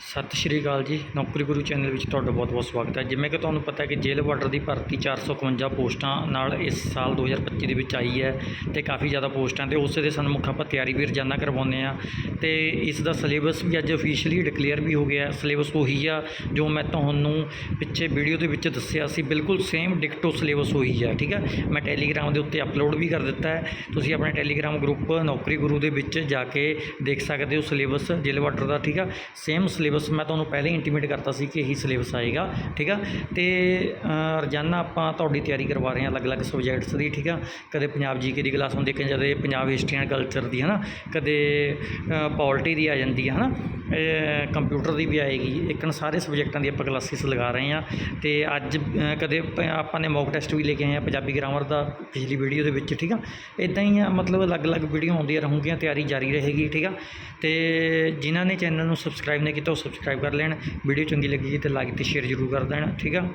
ਸਤਿ ਸ਼੍ਰੀ ਅਕਾਲ ਜੀ। ਨੌਕਰੀ ਗੁਰੂ ਚੈਨਲ ਵਿੱਚ ਤੁਹਾਡਾ ਬਹੁਤ-ਬਹੁਤ ਸਵਾਗਤ ਹੈ। ਜਿਵੇਂ ਕਿ ਤੁਹਾਨੂੰ ਪਤਾ ਹੈ ਕਿ ਜੇਲ੍ਹ ਵਾਰਡਰ ਦੀ ਭਰਤੀ 451 ਪੋਸਟਾਂ ਨਾਲ ਇਸ ਸਾਲ 2025 ਦੇ ਵਿੱਚ ਆਈ ਹੈ ਤੇ ਕਾਫੀ ਜ਼ਿਆਦਾ ਪੋਸਟਾਂ ਤੇ ਉਸੇ ਦੇ ਸਨਮੁਖ ਆਪਾਂ ਤਿਆਰੀ ਵੀ ਰੋਜ਼ਾਨਾ ਕਰਵਾਉਂਦੇ ਆ ਤੇ ਇਸ ਦਾ ਸਿਲੇਬਸ ਵੀ ਅੱਜ ਅਫੀਸ਼ੀਅਲੀ ਡਿਕਲੇਅਰ ਵੀ ਹੋ ਗਿਆ ਸਿਲੇਬਸ ਉਹੀ ਆ ਜੋ ਮੈਂ ਤੁਹਾਨੂੰ ਪਿੱਛੇ ਵੀਡੀਓ ਦੇ ਵਿੱਚ ਦੱਸਿਆ ਸੀ। ਬਿਲਕੁਲ ਸੇਮ ਡਿਕਟੋ ਸਿਲੇਬਸ ਉਹੀ ਆ, ਠੀਕ ਹੈ ਮੈਂ ਟੈਲੀਗ੍ਰਾਮ ਦੇ ਉੱਤੇ ਅਪਲੋਡ ਵੀ ਕਰ ਦਿੱਤਾ ਹੈ। ਤੁਸੀਂ ਆਪਣੇ ਟੈਲੀਗ੍ਰਾਮ ਗਰੁੱਪ ਨੌਕਰੀ ਗੁਰੂ ਦੇ ਵਿੱਚ ਜਾ ਕੇ ਦੇਖ ਸਕਦੇ ਹੋ ਸਿਲੇਬਸ ਜੇਲ੍ਹ ਵਾਰਡਰ ਦਾ, ਠੀਕ ਆ? ਸੇਮ ਸਿਲੇਬਸ ਮੈਂ ਤੁਹਾਨੂੰ ਪਹਿਲਾਂ ਹੀ ਇੰਟੀਮੇਟ ਕਰਤਾ ਸੀ ਕਿ ਇਹੀ ਸਿਲੇਬਸ ਆਏਗਾ, ਠੀਕ ਆ? ਤੇ ਰੋਜ਼ਾਨਾ ਆਪਾਂ ਤੁਹਾਡੀ ਤਿਆਰੀ ਕਰਵਾ ਰਹੇ ਹਾਂ ਅਲੱਗ-ਅਲੱਗ ਸਬਜੈਕਟਸ ਦੀ, ਠੀਕ ਆ? ਕਦੇ ਪੰਜਾਬ ਜੀਕੇ ਦੀ ਕਲਾਸ ਹੁੰਦੀ ਕਦੇ ਪੰਜਾਬ ਹਿਸਟਰੀ ਐਂਡ ਕਲਚਰ ਦੀ ਹੈ ਨਾ ਕਦੇ ਪੋਲਿਟੀ ਦੀ ਆ ਜਾਂਦੀ ਹੈ ਨਾ ਕੰਪਿਊਟਰ ਦੀ ਵੀ ਆਏਗੀ। ਇੱਕਨ ਸਾਰੇ ਸਬਜੈਕਟਾਂ ਦੀ ਆਪਾਂ ਕਲਾਸਿਸ ਲਗਾ ਰਹੇ ਹਾਂ ਅਤੇ ਅੱਜ ਕਦੇ ਆਪਾਂ ਨੇ ਮੌਕ ਟੈਸਟ ਵੀ ਲੈ ਕੇ ਆਏ ਆ ਪੰਜਾਬੀ ਗ੍ਰਾਮਰ ਦਾ ਪਿਛਲੀ ਵੀਡੀਓ ਦੇ ਵਿੱਚ, ਠੀਕ ਆ? ਇਦਾਂ ਹੀ ਆ, ਮਤਲਬ ਅਲੱਗ-ਅਲੱਗ ਵੀਡੀਓ ਆਉਂਦੀਆਂ ਰਹੂਗੀਆਂ, ਤਿਆਰੀ ਜਾਰੀ ਰਹੇਗੀ, ਠੀਕ ਆ? ਤੇ ਜਿਨ੍ਹਾਂ ਨੇ ਚੈਨਲ ਨੂੰ ਸਬਸਕ੍ਰਾਈਬ ਨਹੀਂ ਕੀਤਾ ਉਹ ਸਬਸਕ੍ਰਾਈਬ ਕਰ ਲੈਣ। ਵੀਡੀਓ ਚੰਗੀ ਲੱਗੀ ਤੇ ਲਾਈਕ ਤੇ ਸ਼ੇਅਰ ਜ਼ਰੂਰ ਕਰ ਦੇਣਾ, ਠੀਕ ਆ?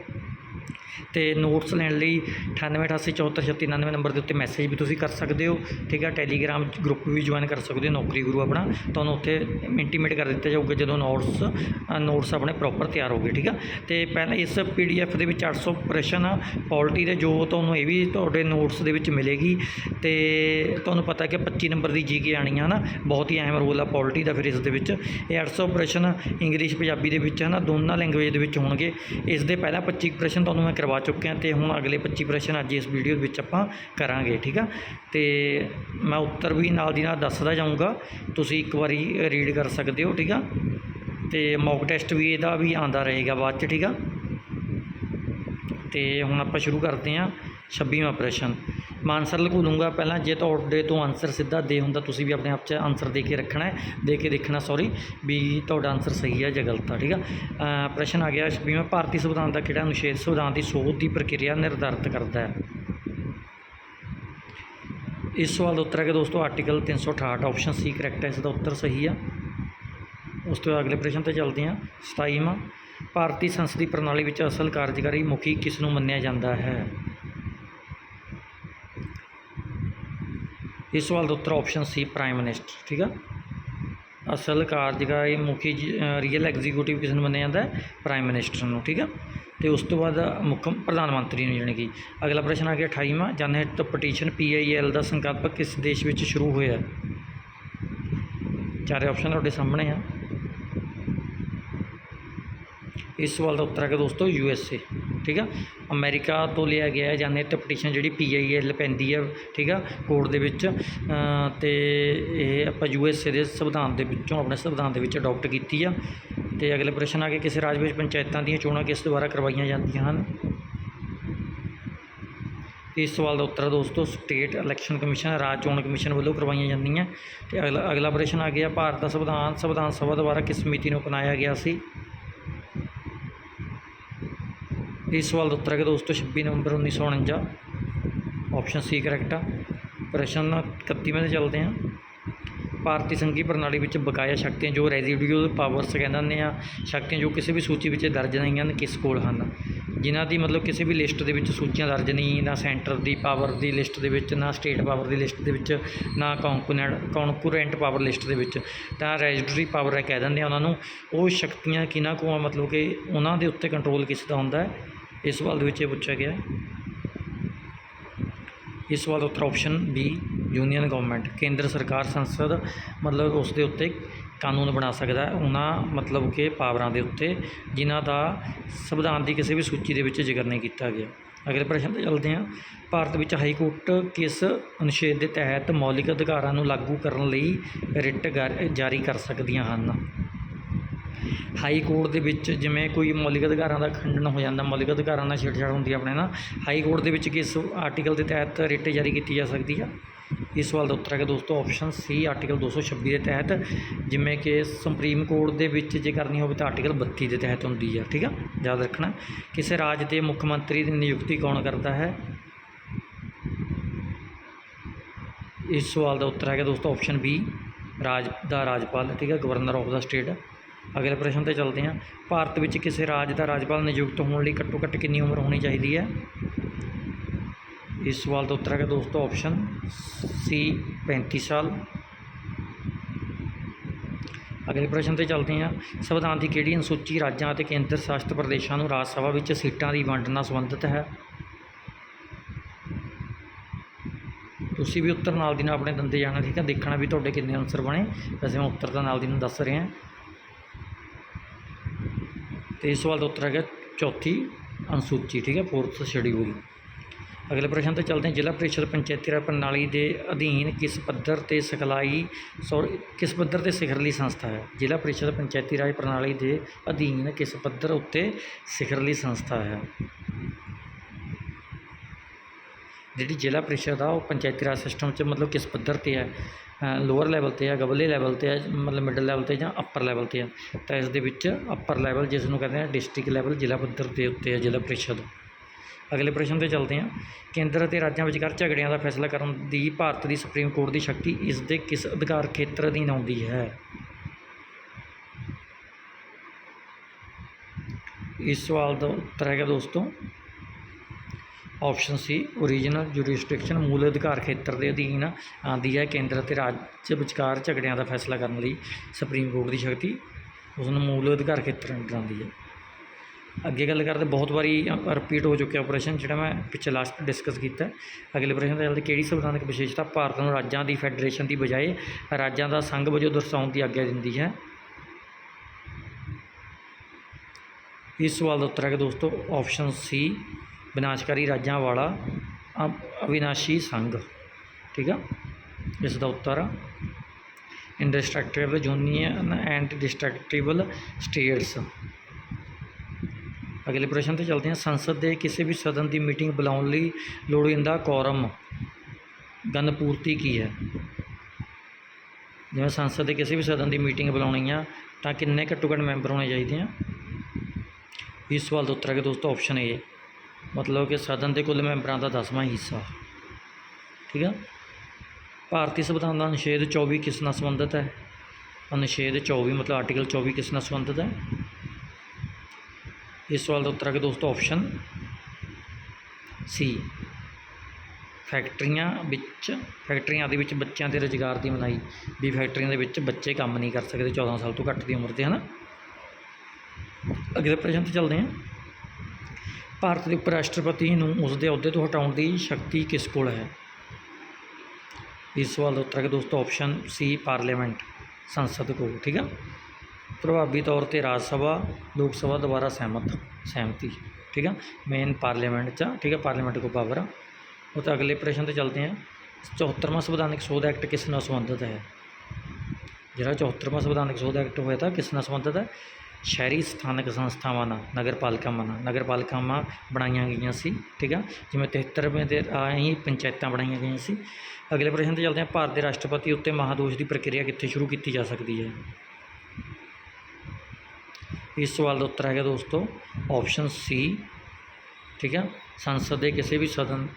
ਅਤੇ ਨੋਟਸ ਲੈਣ ਲਈ 9888743699 ਨੰਬਰ ਦੇ ਉੱਤੇ ਮੈਸੇਜ ਵੀ ਤੁਸੀਂ ਕਰ ਸਕਦੇ ਹੋ। ਠੀਕ ਆ ਟੈਲੀਗ੍ਰਾਮ ਗਰੁੱਪ ਵੀ ਜੁਆਇਨ ਕਰ ਸਕਦੇ ਹੋ, ਨੌਕਰੀ ਗੁਰੂ ਆਪਣਾ। ਤੁਹਾਨੂੰ ਉੱਥੇ ਇੰਟੀਮੇਟ ਕਰ ਦਿੱਤਾ ਜਾਊਗਾ ਜਦੋਂ ਨੋਟਸ ਨੋਟਸ ਆਪਣੇ ਪ੍ਰੋਪਰ ਤਿਆਰ ਹੋ ਗਏ ਠੀਕ ਆ। ਤੇ ਪਹਿਲਾਂ ਇਸ ਪੀਡੀਐਫ ਦੇ ਵਿੱਚ 800 ਪ੍ਰਸ਼ਨ ਆ ਪੋਲਿਟੀ ਦੇ, ਜੋ ਤੁਹਾਨੂੰ ਇਹ ਵੀ ਤੁਹਾਡੇ ਨੋਟਸ ਦੇ ਵਿੱਚ ਮਿਲੇਗੀ। ਤੇ ਤੁਹਾਨੂੰ ਪਤਾ ਕਿ 25 ਨੰਬਰ ਦੀ ਜੀਕੇ ਆਣੀ ਆ ਨਾ ਬਹੁਤ ਹੀ ਅਹਿਮ ਰੋਲ ਆ ਪੋਲਟੀ ਦਾ ਫਿਰ ਇਸ ਦੇ ਵਿੱਚ। ਇਹ 800 ਪ੍ਰਸ਼ਨ ਇੰਗਲਿਸ਼ ਪੰਜਾਬੀ ਦੇ ਵਿੱਚ ਹੈ ਨਾ ਦੋਨਾਂ ਲੈਂਗੁਏਜ ਦੇ ਵਿੱਚ ਹੋਣਗੇ। ਇਸ ਦੇ ਪਹਿਲਾਂ 25 ਪ੍ਰਸ਼ਨ ਤੁਹਾਨੂੰ ਮੈਂ ਕਰਵਾ ਚੁੱਕਿਆ ਤੇ ਹੁਣ ਅਗਲੇ 25 ਪ੍ਰਸ਼ਨ ਅੱਜ ਇਸ ਵੀਡੀਓ ਵਿੱਚ ਆਪਾਂ ਕਰਾਂਗੇ, ਠੀਕ ਆ? ਤੇ ਮੈਂ ਉੱਤਰ ਵੀ ਨਾਲ ਦੀ ਨਾਲ ਦੱਸਦਾ ਜਾਊਂਗਾ, ਤੁਸੀਂ ਇੱਕ ਵਾਰੀ ਰੀਡ ਕਰ ਸਕਦੇ ਹੋ, ਠੀਕ ਆ? ਤੇ ਮੌਕ ਟੈਸਟ ਵੀ ਇਹਦਾ ਵੀ ਆਂਦਾ ਰਹੇਗਾ ਬਾਅਦ ਚ, ਠੀਕ ਆ? ਤੇ ਹੁਣ ਆਪਾਂ ਸ਼ੁਰੂ ਕਰਦੇ ਹਾਂ 26ਵਾਂ ਪ੍ਰਸ਼ਨ। ਮੈਂ ਆਨਸਰ ਲਿਖੂ ਪਹਿਲਾਂ ਜੇ ਤੁਹਾਡੇ ਤੋਂ ਆਨਸਰ ਸਿੱਧਾ ਦੇ ਹੁੰਦਾ, ਤੁਸੀਂ ਵੀ ਆਪਣੇ ਆਪ 'ਚ ਆਨਸਰ ਦੇ ਕੇ ਰੱਖਣਾ ਹੈ, ਦੇ ਕੇ ਦੇਖਣਾ ਸੌਰੀ ਵੀ ਤੁਹਾਡਾ ਆਨਸਰ ਸਹੀ ਹੈ ਜਾਂ ਗਲਤ ਆ, ਠੀਕ ਆ? ਪ੍ਰਸ਼ਨ ਆ ਗਿਆ 26ਵਾਂ ਭਾਰਤੀ ਸੰਵਿਧਾਨ ਦਾ ਕਿਹੜਾ ਅਨੁਛੇਦ ਸੰਵਿਧਾਨ ਦੀ ਸੋਧ ਦੀ ਪ੍ਰਕਿਰਿਆ ਨਿਰਧਾਰਤ ਕਰਦਾ ਹੈ? ਇਸ ਸਵਾਲ ਦਾ ਉੱਤਰ ਹੈ ਕਿ ਦੋਸਤੋ ਆਰਟੀਕਲ 368 ਆਪਸ਼ਨ ਸੀ ਕਰੈਕਟ ਹੈ, ਇਸ ਦਾ ਉੱਤਰ ਸਹੀ ਆ। ਉਸ ਤੋਂ ਅਗਲੇ ਪ੍ਰਸ਼ਨ ਤੇ ਚੱਲਦੇ ਹਾਂ। 27ਵਾਂ ਭਾਰਤੀ ਸੰਸਦੀ ਪ੍ਰਣਾਲੀ ਵਿੱਚ ਅਸਲ ਕਾਰਜਕਾਰੀ ਮੁਖੀ ਕਿਸ ਨੂੰ ਮੰਨਿਆ ਜਾਂਦਾ ਹੈ? ਇਸ ਸਵਾਲ ਦਾ ਉੱਤਰ ਆਪਸ਼ਨ ਸੀ ਪ੍ਰਾਈਮ ਮਿਨਿਸਟਰ ਠੀਕ ਆ? ਅਸਲ ਕਾਰਜਕਾਰੀ ਮੁਖੀ ਰੀਅਲ ਐਗਜ਼ੀਕਿਊਟਿਵ ਕਿਸ ਨੂੰ ਮੰਨਿਆ ਜਾਂਦਾ ਹੈ? ਪ੍ਰਾਈਮ ਮਿਨਿਸਟਰ ਨੂੰ, ਠੀਕ ਆ? ਤੇ ਉਸ ਤੋਂ ਬਾਅਦ ਮੁੱਖ ਪ੍ਰਧਾਨ ਮੰਤਰੀ ਨੂੰ ਜਾਣੀ ਕਿ ਅਗਲਾ ਪ੍ਰਸ਼ਨ ਆ ਗਿਆ 28ਵਾਂ ਜਨਹਿਤ ਪਟੀਸ਼ਨ ਪੀਆਈਐਲ ਦਾ ਸੰਕਲਪ ਕਿਸ ਦੇਸ਼ ਵਿੱਚ ਸ਼ੁਰੂ ਹੋਇਆ? ਚਾਰੇ ਆਪਸ਼ਨ ਤੁਹਾਡੇ ਸਾਹਮਣੇ ਆ। ਇਸ ਸਵਾਲ ਦਾ ਉੱਤਰ ਹੈ ਕਿ ਦੋਸਤੋ ਯੂ ਐਸ ਏ ਠੀਕ ਆ? ਅਮੈਰੀਕਾ ਤੋਂ ਲਿਆ ਗਿਆ ਹੈ, ਜਾਂ ਪਟੀਸ਼ਨ ਜਿਹੜੀ ਪੀ ਆਈ ਐਲ ਪੈਂਦੀ ਆ, ਠੀਕ ਆ, ਕੋਰਟ ਦੇ ਵਿੱਚ। ਅਤੇ ਇਹ ਆਪਾਂ ਯੂ ਐਸ ਏ ਦੇ ਸੰਵਿਧਾਨ ਦੇ ਵਿੱਚੋਂ ਆਪਣੇ ਸੰਵਿਧਾਨ ਦੇ ਵਿੱਚ ਅਡਾਪਟ ਕੀਤੀ ਆ। ਅਤੇ ਅਗਲੇ ਪ੍ਰਸ਼ਨ ਆ ਕੇ ਕਿਸੇ ਰਾਜ ਵਿੱਚ ਪੰਚਾਇਤਾਂ ਦੀਆਂ ਚੋਣਾਂ ਕਿਸ ਦੁਆਰਾ ਕਰਵਾਈਆਂ ਜਾਂਦੀਆਂ ਹਨ? ਇਸ ਸਵਾਲ ਦਾ ਉੱਤਰ ਦੋਸਤੋ ਸਟੇਟ ਇਲੈਕਸ਼ਨ ਕਮਿਸ਼ਨ ਰਾਜ ਚੋਣ ਕਮਿਸ਼ਨ ਵੱਲੋਂ ਕਰਵਾਈਆਂ ਜਾਂਦੀਆਂ। ਤੇ ਅਗਲਾ ਅਗਲਾ ਪ੍ਰਸ਼ਨ ਆ ਗਿਆ, ਭਾਰਤ ਦਾ ਸੰਵਿਧਾਨ ਸੰਵਿਧਾਨ ਸਭਾ ਦੁਆਰਾ ਕਿਸ ਸਮਿਤੀ ਨੂੰ ਅਪਣਾਇਆ ਗਿਆ ਸੀ? ਇਸ ਸਵਾਲ ਦਾ ਉੱਤਰ ਹੈ ਕਿ ਦੋਸਤੋ 26 ਨਵੰਬਰ 1949 ਆਪਸ਼ਨ ਸੀ ਕਰੈਕਟ ਆ। ਪ੍ਰਸ਼ਨ 31ਵੇਂ ਤੇ ਚੱਲਦੇ ਹਾਂ ਭਾਰਤੀ ਸੰਘੀ ਪ੍ਰਣਾਲੀ ਵਿੱਚ ਬਕਾਇਆ ਸ਼ਕਤੀਆਂ ਜੋ ਰੈਜ਼ੀਡੂਅਲ ਪਾਵਰਸ ਕਹਿੰਦੇ ਹੁੰਦੇ ਆ ਸ਼ਕਤੀਆਂ ਜੋ ਕਿਸੇ ਵੀ ਸੂਚੀ ਵਿੱਚ ਦਰਜ ਨਹੀਂ ਹਨ, ਕਿਸ ਕੋਲ ਹਨ? ਜਿਨ੍ਹਾਂ ਦੀ ਮਤਲਬ ਕਿਸੇ ਵੀ ਲਿਸਟ ਦੇ ਵਿੱਚ ਸੂਚੀਆਂ ਦਰਜ ਨਹੀਂ, ਨਾ ਸੈਂਟਰ ਦੀ ਪਾਵਰ ਦੀ ਲਿਸਟ ਦੇ ਵਿੱਚ, ਨਾ ਸਟੇਟ ਪਾਵਰ ਦੀ ਲਿਸਟ ਦੇ ਵਿੱਚ, ਨਾ ਕੌਨਕੂਨੈਂਟ ਕੌਨਕੂਰੈਂਟ ਪਾਵਰ ਲਿਸਟ ਦੇ ਵਿੱਚ। ਤਾਂ ਰੈਜੀਡਰੀ ਪਾਵਰ ਹੈ ਕਹਿ ਦਿੰਦੇ ਆ ਉਹਨਾਂ ਨੂੰ। ਉਹ ਸ਼ਕਤੀਆਂ ਕਿਹਨਾਂ ਕੋਲ ਮਤਲਬ ਕਿ ਉਹਨਾਂ ਦੇ ਉੱਤੇ ਕੰਟਰੋਲ ਕਿਸ ਦਾ ਹੁੰਦਾ ਹੈ? ਇਸ ਸਵਾਲ ਦੇ ਵਿੱਚ ਇਹ ਪੁੱਛਿਆ ਗਿਆ। ਇਸ ਸਵਾਲ ਦਾ ਉੱਤਰ ਆਪਸ਼ਨ ਬੀ ਯੂਨੀਅਨ ਗਵਰਨਮੈਂਟ ਕੇਂਦਰ ਸਰਕਾਰ, ਸੰਸਦ, ਮਤਲਬ ਉਸ ਦੇ ਉੱਤੇ ਕਾਨੂੰਨ ਬਣਾ ਸਕਦਾ ਹੈ। ਉਹਨਾਂ ਮਤਲਬ ਕਿ ਪਾਵਰਾਂ ਦੇ ਉੱਤੇ, ਜਿਨ੍ਹਾਂ ਦਾ ਸੰਵਿਧਾਨ ਦੀ ਕਿਸੇ ਵੀ ਸੂਚੀ ਦੇ ਵਿੱਚ ਜ਼ਿਕਰ ਨਹੀਂ ਕੀਤਾ ਗਿਆ। ਅਗਲੇ ਪ੍ਰਸ਼ਨ ਤੇ ਚੱਲਦੇ ਹਾਂ। ਭਾਰਤ ਵਿੱਚ ਹਾਈ ਕੋਰਟ ਕਿਸ ਅਨੁਛੇਦ ਦੇ ਤਹਿਤ ਮੌਲਿਕ ਅਧਿਕਾਰਾਂ ਨੂੰ ਲਾਗੂ ਕਰਨ ਲਈ ਰਿਟ ਗਰ- ਜਾਰੀ ਕਰ ਸਕਦੀਆਂ ਹਨ? ਹਾਈ ਕੋਰਟ ਦੇ ਵਿੱਚ ਜਿਵੇਂ ਕੋਈ ਮੌਲਿਕ ਅਧਿਕਾਰਾਂ ਦਾ ਖੰਡਨ ਹੋ ਜਾਂਦਾ, ਮੌਲਿਕ ਅਧਿਕਾਰਾਂ ਨਾਲ ਛੇੜਛਾੜ ਹੁੰਦੀ ਹੈ ਆਪਣੇ ਨਾਲ, ਹਾਈ ਕੋਰਟ ਦੇ ਵਿੱਚ ਕਿਸ ਆਰਟੀਕਲ ਦੇ ਤਹਿਤ ਰਿਟ ਜਾਰੀ ਕੀਤੀ ਜਾ ਸਕਦੀ ਆ। ਇਸ ਸਵਾਲ ਦਾ ਉੱਤਰ ਹੈਗਾ ਦੋਸਤੋ ਆਪਸ਼ਨ ਸੀ ਆਰਟੀਕਲ 226 ਦੇ ਤਹਿਤ ਜਿਵੇਂ ਕਿ ਸੁਪਰੀਮ ਕੋਰਟ ਦੇ ਵਿੱਚ ਜੇ ਕਰਨੀ ਹੋਵੇ ਤਾਂ ਆਰਟੀਕਲ 32 ਦੇ ਤਹਿਤ ਹੁੰਦੀ ਆ, ਠੀਕ ਆ? ਯਾਦ ਰੱਖਣਾ ਕਿਸੇ ਰਾਜ ਦੇ ਮੁੱਖ ਮੰਤਰੀ ਦੀ ਨਿਯੁਕਤੀ ਕੌਣ ਕਰਦਾ ਹੈ? ਇਸ ਸਵਾਲ ਦਾ ਉੱਤਰ ਹੈਗਾ ਦੋਸਤੋ ਆਪਸ਼ਨ ਬੀ ਰਾਜ, ਦਾ ਰਾਜਪਾਲ, ਠੀਕ ਹੈ ਗਵਰਨਰ ਆਫ ਦਾ ਸਟੇਟ ਅਗਲੇ ਪ੍ਰਸ਼ਨ ਤੇ ਚੱਲਦੇ ਹਾਂ। ਭਾਰਤ ਵਿੱਚ ਕਿਸੇ ਰਾਜ ਦਾ ਰਾਜਪਾਲ ਨਿਯੁਕਤ ਹੋਣ ਲਈ ਘੱਟੋ ਘੱਟ ਕਿੰਨੀ ਉਮਰ ਹੋਣੀ ਚਾਹੀਦੀ ਹੈ? ਇਸ ਸਵਾਲ ਦਾ ਉੱਤਰ ਹੈਗਾ ਦੋਸਤੋ ਆਪਸ਼ਨ ਸੀ 35 ਸਾਲ। ਅਗਲੇ ਪ੍ਰਸ਼ਨ ਤੇ ਚੱਲਦੇ ਹਾਂ। ਸੰਵਿਧਾਨ ਦੀ ਕਿਹੜੀ ਅਨੁਸੂਚੀ ਰਾਜਾਂ ਅਤੇ ਕੇਂਦਰ ਸ਼ਾਸਿਤ ਪ੍ਰਦੇਸ਼ਾਂ ਨੂੰ ਰਾਜ ਸਭਾ ਵਿੱਚ ਸੀਟਾਂ ਦੀ ਵੰਡ ਨਾਲ ਸੰਬੰਧਿਤ ਹੈ? ਤੁਸੀਂ ਵੀ ਉੱਤਰ ਨਾਲ ਦੀ ਨਾਲ ਆਪਣੇ ਦੰਦੇ ਜਾਣਾ ਠੀਕ ਹੈ। ਦੇਖਣਾ ਵੀ ਤੁਹਾਡੇ ਕਿੰਨੇ ਆਨਸਰ ਬਣੇ। ਵੈਸੇ ਮੈਂ ਉੱਤਰ ਦਾ ਨਾਲ ਦੀ ਨੂੰ ਦੱਸ ਰਿਹਾ। ਤੇ ਇਸ ਸਵਾਲ ਦਾ ਉੱਤਰ ਹੈਗਾ ਚੌਥੀ ਅਨੁਸੂਚੀ, ਠੀਕ ਹੈ ਫੋਰਥ ਸ਼ਡਿਊਲ ਅਗਲੇ ਪ੍ਰਸ਼ਨ ਤੇ ਚੱਲਦੇ ਹਾਂ। ਜ਼ਿਲ੍ਹਾ ਪ੍ਰੀਸ਼ਦ ਪੰਚਾਇਤੀ ਰਾਜ ਪ੍ਰਣਾਲੀ ਦੇ ਅਧੀਨ ਕਿਸ ਪੱਧਰ ਤੇ ਸਿਖਲਾਈ ਸੌਰੀ ਕਿਸ ਪੱਧਰ ਤੇ ਸਿਖਰਲੀ ਸੰਸਥਾ ਹੈ? ਜ਼ਿਲ੍ਹਾ ਪ੍ਰੀਸ਼ਦ ਪੰਚਾਇਤੀ ਰਾਜ ਪ੍ਰਣਾਲੀ ਦੇ ਅਧੀਨ ਕਿਸ ਪੱਧਰ ਉੱਤੇ ਸਿਖਰਲੀ ਸੰਸਥਾ ਹੈ? ਜਿਹੜੀ ਜ਼ਿਲ੍ਹਾ ਪ੍ਰੀਸ਼ਦ ਆ, ਉਹ ਪੰਚਾਇਤੀ ਰਾਜ ਸਿਸਟਮ 'ਚ ਮਤਲਬ ਕਿਸ ਪੱਧਰ ਤੇ ਹੈ? ਲੋਅਰ ਲੈਵਲ ਤੇ ਹੈ ਗਵਲੇ ਲੈਵਲ ਤੇ ਹੈ ਮਤਲਬ ਮਿਡਲ ਲੈਵਲ ਤੇ ਜਾਂ ਅੱਪਰ ਲੈਵਲ ਤੇ ਹੈ ਤਾਂ ਇਸ ਦੇ ਵਿੱਚ ਅੱਪਰ ਲੈਵਲ ਜਿਸ ਨੂੰ ਕਹਿੰਦੇ ਆ ਡਿਸਟ੍ਰਿਕਟ ਲੈਵਲ ਜ਼ਿਲ੍ਹਾ ਪੱਧਰ ਦੇ ਉੱਤੇ ਹੈ ਜ਼ਿਲ੍ਹਾ ਪ੍ਰੀਸ਼ਦ। ਅਗਲੇ ਪ੍ਰਸ਼ਨ ਤੇ ਚੱਲਦੇ ਹਾਂ। ਕੇਂਦਰ ਅਤੇ ਰਾਜਾਂ ਵਿਚਕਾਰ ਝਗੜਿਆਂ ਦਾ ਫੈਸਲਾ ਕਰਨ ਦੀ ਭਾਰਤ ਦੀ ਸੁਪਰੀਮ ਕੋਰਟ ਦੀ ਸ਼ਕਤੀ ਇਸ ਦੇ ਕਿਸ ਅਧਿਕਾਰ ਖੇਤਰ ਅਧੀਨ ਆਉਂਦੀ ਹੈ? ਇਸ ਸਵਾਲ ਦਾ ਉੱਤਰ ਹੈਗਾ ਦੋਸਤੋ ਆਪਸ਼ਨ ਸੀ ਓਰੀਜਨਲ ਜੁਰਿਸਡਿਕਸ਼ਨ ਮੂਲ ਅਧਿਕਾਰ ਖੇਤਰ ਦੇ ਅਧੀਨ ਆਉਂਦੀ ਹੈ, ਕੇਂਦਰ ਅਤੇ ਰਾਜ ਵਿਚਕਾਰ ਝਗੜਿਆਂ ਦਾ ਫੈਸਲਾ ਕਰਨ ਲਈ ਸੁਪਰੀਮ ਕੋਰਟ ਦੀ ਸ਼ਕਤੀ, ਉਸ ਨੂੰ ਮੂਲ ਅਧਿਕਾਰ ਖੇਤਰ ਅੰਦਰ ਆਉਂਦੀ ਹੈ। ਅੱਗੇ ਗੱਲ ਕਰਦੇ, ਬਹੁਤ ਵਾਰੀ ਰਿਪੀਟ ਹੋ ਚੁੱਕਿਆ ਆਪਰੇਸ਼ਨ ਜਿਹੜਾ ਮੈਂ ਪਿੱਛੇ ਲਾਸਟ ਡਿਸਕਸ ਕੀਤਾ। ਅਗਲੇ ਪ੍ਰਸ਼ਨ ਦਾ ਚੱਲਦੇ ਕਿਹੜੀ ਸੰਵਿਧਾਨਕ ਵਿਸ਼ੇਸ਼ਤਾ ਭਾਰਤ ਨੂੰ ਰਾਜਾਂ ਦੀ ਫੈਡਰੇਸ਼ਨ ਦੀ ਬਜਾਏ ਰਾਜਾਂ ਦਾ ਸੰਘ ਵਜੋਂ ਦਰਸਾਉਣ ਦੀ ਆਗਿਆ ਦਿੰਦੀ ਹੈ? ਇਸ ਸਵਾਲ ਦਾ ਉੱਤਰ ਹੈ ਕਿ ਦੋਸਤੋ ਆਪਸ਼ਨ ਸੀ ਵਿਨਾਸ਼ਕਾਰੀ ਰਾਜਾਂ ਵਾਲਾ ਅਵਿਨਾਸ਼ੀ ਸੰਘ। ਠੀਕ ਆ? ਇਸ ਦਾ ਉੱਤਰ indestructible union and destructible states ਅਗਲੇ ਪ੍ਰਸ਼ਨ ਤੇ ਚੱਲਦੇ ਹਾਂ। ਸੰਸਦ ਦੇ ਕਿਸੇ ਵੀ ਸਦਨ ਦੀ ਮੀਟਿੰਗ ਬੁਲਾਉਣ ਲਈ ਲੋੜੀਂਦਾ ਕੋਰਮ ਗਨ ਪੂਰਤੀ ਕੀ ਹੈ? ਜਿਵੇਂ ਸੰਸਦ ਦੇ ਕਿਸੇ ਵੀ ਸਦਨ ਦੀ ਮੀਟਿੰਗ ਬੁਲਾਉਣੀ ਆ, ਤਾਂ ਕਿੰਨੇ ਘੱਟੋ ਘੱਟ ਮੈਂਬਰ ਹੋਣੇ ਚਾਹੀਦੇ ਆ? ਇਸ ਸਵਾਲ ਦਾ ਉੱਤਰ ਹੈ ਕਿ ਦੋਸਤੋ ਆਪਸ਼ਨ ਏ ਮਤਲਬ ਕਿ ਸਦਨ ਦੇ ਕੁੱਲ ਮੈਂਬਰਾਂ ਦਾ ਦਸਵਾਂ ਹਿੱਸਾ। ਠੀਕ ਆ? ਭਾਰਤੀ ਸੰਵਿਧਾਨ ਦਾ ਅਨੁਛੇਦ 24 ਕਿਸ ਨਾਲ ਸੰਬੰਧਿਤ ਹੈ? ਅਨੁਛੇਦ 24 ਮਤਲਬ ਆਰਟੀਕਲ 24 ਕਿਸ ਨਾਲ ਸੰਬੰਧਿਤ ਹੈ? ਇਸ ਸਵਾਲ ਦਾ ਉੱਤਰ ਹੈ ਕਿ ਦੋਸਤੋ ਆਪਸ਼ਨ ਸੀ ਫੈਕਟਰੀਆਂ ਵਿੱਚ, ਫੈਕਟਰੀਆਂ ਦੇ ਵਿੱਚ ਬੱਚਿਆਂ ਦੇ ਰੁਜ਼ਗਾਰ ਦੀ ਮਨਾਈ ਵੀ ਫੈਕਟਰੀਆਂ ਦੇ ਵਿੱਚ ਬੱਚੇ ਕੰਮ ਨਹੀਂ ਕਰ ਸਕਦੇ 14 ਸਾਲ ਤੋਂ ਘੱਟ ਦੀ ਉਮਰ ਦੇ ਹਨ? ਅਗਲੇ ਪ੍ਰਸ਼ਨ ਤੇ ਚੱਲਦੇ ਹਾਂ। ਭਾਰਤ ਦੇ ਉਪ ਰਾਸ਼ਟਰਪਤੀ ਨੂੰ ਉਸ ਦੇ ਅਹੁਦੇ ਤੋਂ ਹਟਾਉਣ ਦੀ ਸ਼ਕਤੀ ਕਿਸ ਕੋਲ ਹੈ? ਇਸ ਸਵਾਲ ਦਾ ਉੱਤਰ ਹੈ ਦੋਸਤੋ ਆਪਸ਼ਨ ਸੀ ਪਾਰਲੀਮੈਂਟ ਸੰਸਦ ਕੋਲ ਠੀਕ ਆ ਪ੍ਰਭਾਵੀ ਤੌਰ ਤੇ ਰਾਜ ਸਭਾ ਲੋਕ ਸਭਾ ਦੁਆਰਾ ਸਹਿਮਤ ਸਹਿਮਤੀ ਠੀਕ ਆ ਮੇਨ ਪਾਰਲੀਮੈਂਟ 'ਚ ਆ, ਠੀਕ ਆ ਪਾਰਲੀਮੈਂਟ ਕੋ ਪਾਵਰ ਆ। ਉਹ ਤਾਂ ਅਗਲੇ ਪ੍ਰਸ਼ਨ ਤੇ ਚੱਲਦੇ ਹਾਂ। 74ਵਾਂ ਸੰਵਿਧਾਨਕ ਸੋਧ ਐਕਟ ਕਿਸ ਨਾਲ ਸੰਬੰਧਿਤ ਹੈ? ਜਿਹੜਾ 74ਵਾਂ ਸੰਵਿਧਾਨਕ ਸੋਧ ਐਕਟ ਹੋਇਆ ਤਾਂ ਕਿਸ ਨਾਲ ਸੰਬੰਧਿਤ ਹੈ? ਸ਼ਹਿਰੀ ਸਥਾਨਕ ਸੰਸਥਾਵਾਂ ਨਾਲ, ਨਗਰਪਾਲਿਕਾਵਾਂ ਨਾਲ। ਨਗਰਪਾਲਿਕਾਵਾਂ ਬਣਾਈਆਂ ਗਈਆਂ ਸੀ, ਠੀਕ ਆ? ਜਿਵੇਂ 73ਵੇਂ ਦੇ ਰਾਹੀਂ ਪੰਚਾਇਤਾਂ ਬਣਾਈਆਂ ਗਈਆਂ ਸੀ। ਅਗਲੇ ਪ੍ਰਸ਼ਨ ਤੇ ਚੱਲਦੇ ਹਾਂ। ਭਾਰਤ ਦੇ ਰਾਸ਼ਟਰਪਤੀ ਉੱਤੇ ਮਹਾਦੋਸ਼ ਦੀ ਪ੍ਰਕਿਰਿਆ ਕਿੱਥੇ ਸ਼ੁਰੂ ਕੀਤੀ ਜਾ ਸਕਦੀ ਹੈ? ਇਸ ਸਵਾਲ ਦਾ ਉੱਤਰ ਹੈਗਾ ਦੋਸਤੋ ਆਪਸ਼ਨ ਸੀ ਠੀਕ ਆ? ਸੰਸਦ ਦੇ ਕਿਸੇ ਵੀ ਸਦਨ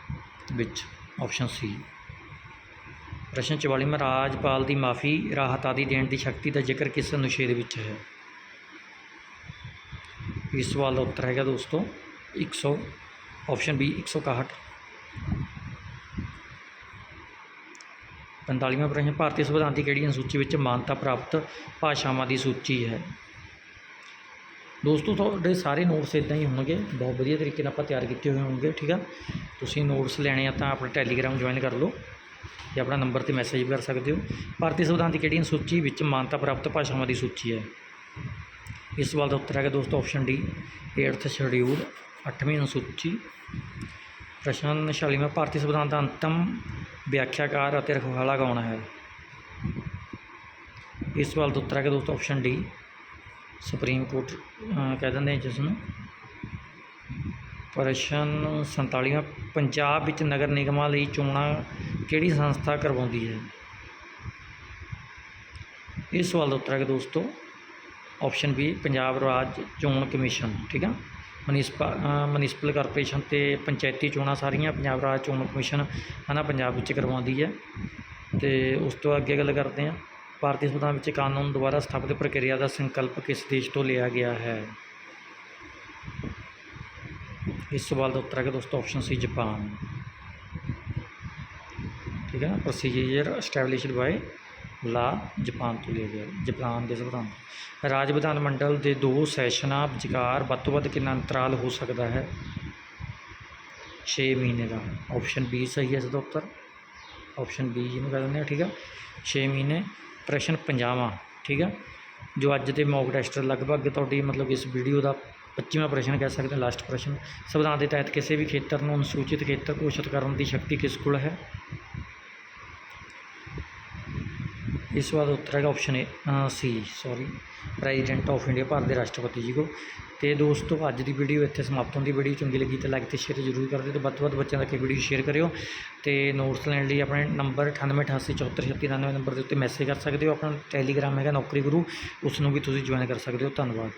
ਵਿੱਚ ਆਪਸ਼ਨ ਸੀ ਪ੍ਰਸ਼ਨ 44 ਰਾਜਪਾਲ ਦੀ ਮਾਫੀ, ਰਾਹਤ ਆਦਿ ਦੇਣ ਦੀ ਸ਼ਕਤੀ ਦਾ ਜ਼ਿਕਰ ਕਿਸ ਅਨੁਛੇਦ ਵਿੱਚ ਹੈ? ਇਸ ਸਵਾਲ ਦਾ ਉੱਤਰ ਹੈਗਾ ਦੋਸਤੋ 100 ਆਪਸ਼ਨ ਬੀ 161 45ਵਾਂ ਪ੍ਰਸ਼ਨ ਭਾਰਤੀ ਸੰਵਿਧਾਨ ਦੀ ਕਿਹੜੀ ਅਨੁਸੂਚੀ ਵਿੱਚ ਮਾਨਤਾ ਪ੍ਰਾਪਤ ਭਾਸ਼ਾਵਾਂ ਦੀ ਸੂਚੀ ਹੈ? ਦੋਸਤੋ, ਤੁਹਾਡੇ ਸਾਰੇ ਨੋਟਸ ਇਦਾਂ ਹੀ ਹੋਣਗੇ, ਬਹੁਤ ਵਧੀਆ ਤਰੀਕੇ ਨਾਲ ਆਪਾਂ ਤਿਆਰ ਕੀਤੇ ਹੋਏ ਹੋਣਗੇ, ਠੀਕ ਆ? ਤੁਸੀਂ ਨੋਟਸ ਲੈਣੇ ਆ ਤਾਂ ਆਪਣਾ ਟੈਲੀਗ੍ਰਾਮ ਜੁਆਇਨ ਕਰ ਲਓ ਜਾਂ ਆਪਣਾ ਨੰਬਰ ਤੇ ਮੈਸੇਜ ਵੀ ਕਰ ਸਕਦੇ ਹੋ। ਭਾਰਤੀ ਸੰਵਿਧਾਨ ਦੀ ਕਿਹੜੀ ਅਨੁਸੂਚੀ ਵਿੱਚ ਮਾਨਤਾ ਪ੍ਰਾਪਤ ਭਾਸ਼ਾਵਾਂ ਦੀ ਸੂਚੀ ਹੈ? ਇਸ ਸਵਾਲ ਦਾ ਉੱਤਰ ਹੈਗਾ ਦੋਸਤੋ ਆਪਸ਼ਨ ਡੀ 8th ਸ਼ਡਿਊਲ 8ਵੀਂ ਅਨੁਸੂਚੀ। ਪ੍ਰਸ਼ਨ 46ਵਾਂ ਭਾਰਤੀ ਸੰਵਿਧਾਨ ਦਾ ਅੰਤਮ ਵਿਆਖਿਆਕਾਰ ਅਤੇ ਰਖਵਾਲਾ ਕੌਣ ਹੈ? ਇਸ ਸਵਾਲ ਦਾ ਉੱਤਰ ਹੈਗਾ ਦੋਸਤੋ ਆਪਸ਼ਨ ਡੀ ਸੁਪਰੀਮ ਕੋਰਟ ਕਹਿ ਦਿੰਦੇ ਜਿਸ ਨੂੰ ਪ੍ਰਸ਼ਨ 47ਵਾਂ ਪੰਜਾਬ ਵਿੱਚ ਨਗਰ ਨਿਗਮਾਂ ਲਈ ਚੋਣਾਂ ਕਿਹੜੀ ਸੰਸਥਾ ਕਰਵਾਉਂਦੀ ਹੈ? ਇਸ ਸਵਾਲ ਦਾ ਉੱਤਰ ਹੈ ਕਿ ਦੋਸਤੋ ਆਪਸ਼ਨ ਬੀ ਪੰਜਾਬ ਰਾਜ ਚੋਣ ਕਮਿਸ਼ਨ, ਠੀਕ ਆ? ਮਨਿਸਪਲ ਮਨਿਸਪਲ ਕਾਰਪੋਰੇਸ਼ਨ ਤੇ ਪੰਚਾਇਤੀ ਚੋਣਾਂ ਸਾਰੀਆਂ ਪੰਜਾਬ ਰਾਜ ਚੋਣ ਕਮਿਸ਼ਨ ਹਨਾ ਪੰਜਾਬ ਵਿੱਚ ਕਰਵਾਉਂਦੀ ਹੈ ਤੇ ਉਸ ਤੋਂ ਅੱਗੇ ਗੱਲ ਕਰਦੇ ਹਾਂ ਭਾਰਤੀ ਸੰਵਿਧਾਨ ਵਿੱਚ ਕਾਨੂੰਨ ਦੁਆਰਾ ਸਥਾਪਿਤ ਪ੍ਰਕਿਰਿਆ ਦਾ ਸੰਕਲਪ ਕਿਸ ਦੇਸ਼ ਤੋਂ ਲਿਆ ਗਿਆ ਹੈ? ਇਸ ਸਵਾਲ ਦਾ ਉੱਤਰ ਹੈ ਦੋਸਤੋ ਆਪਸ਼ਨ ਸੀ ਜਾਪਾਨ। ਠੀਕ ਹੈ ਨਾ ਪ੍ਰੋਸੀਜਰ ਐਸਟੈਬਲਿਸ਼ਡ ਬਾਈ ਲਾ ਜਪਾਨ ਤੋਂ ਲਿਆ ਗਿਆ ਜਪਾਨ ਦੇ ਸੰਵਿਧਾਨ। ਰਾਜ ਵਿਧਾਨ ਮੰਡਲ ਦੇ ਦੋ ਸੈਸ਼ਨਾਂ ਵਿਚਕਾਰ ਵੱਧ ਤੋਂ ਵੱਧ ਕਿੰਨਾ ਅੰਤਰਾਲ ਹੋ ਸਕਦਾ ਹੈ? 6 ਮਹੀਨੇ ਦਾ। ਆਪਸ਼ਨ ਬੀ ਸਹੀ ਹੈ ਇਸ ਦਾ ਉੱਤਰ। ਆਪਸ਼ਨ ਬੀ ਜਿਹਨੂੰ ਕਹਿ ਦਿੰਦੇ ਆ, ਠੀਕ ਆ? 6 ਮਹੀਨੇ। ਪ੍ਰਸ਼ਨ ਪੰਜਾਵਾਂ, ਠੀਕ ਆ? ਜੋ ਅੱਜ ਦੇ ਮੌਕ ਟੈਸਟ ਲਗਭਗ ਤੁਹਾਡੀ ਮਤਲਬ ਇਸ ਵੀਡੀਓ ਦਾ 25ਵਾਂ ਪ੍ਰਸ਼ਨ ਕਹਿ ਸਕਦੇ ਹਾਂ ਲਾਸਟ ਪ੍ਰਸ਼ਨ। ਸੰਵਿਧਾਨ ਦੇ ਤਹਿਤ ਕਿਸੇ ਵੀ ਖੇਤਰ ਨੂੰ ਅਨੁਸੂਚਿਤ ਖੇਤਰ ਘੋਸ਼ਿਤ ਕਰਨ ਦੀ ਸ਼ਕਤੀ ਕਿਸ ਕੋਲ ਹੈ? ਇਸ ਤੋਂ ਬਾਅਦ ਉੱਤਰ ਹੈਗਾ option A C sorry president of India Bharat ਦੇ ਰਾਸ਼ਟਰਪਤੀ ਜੀ ਕੋ ਅਤੇ ਦੋਸਤੋ, ਅੱਜ ਦੀ ਵੀਡੀਓ ਇੱਥੇ ਸਮਾਪਤ ਹੁੰਦੀ। ਵੀਡੀਓ ਚੰਗੀ ਲੱਗੀ ਤਾਂ ਲਾਈਕ ਅਤੇ ਸ਼ੇਅਰ ਜ਼ਰੂਰ ਕਰ ਦਿਓ ਤੇ ਵੱਧ ਤੋਂ ਵੱਧ ਬੱਚਿਆਂ ਤੱਕ ਇਹ ਵੀਡੀਓ ਸ਼ੇਅਰ ਕਰਿਓ। ਤੇ ਨੋਟਸ ਲੈਣ ਲਈ ਆਪਣੇ ਨੰਬਰ 9888743699 ਨੰਬਰ ਦੇ ਉੱਤੇ ਮੈਸੇਜ ਕਰ ਸਕਦੇ ਹੋ। ਆਪਣਾ ਟੈਲੀਗ੍ਰਾਮ ਹੈਗਾ ਨੌਕਰੀ ਗੁਰੂ। ਉਸ ਨੂੰ ਵੀ ਤੁਸੀਂ ਜੁਆਇਨ ਕਰ ਸਕਦੇ ਹੋ। ਧੰਨਵਾਦ।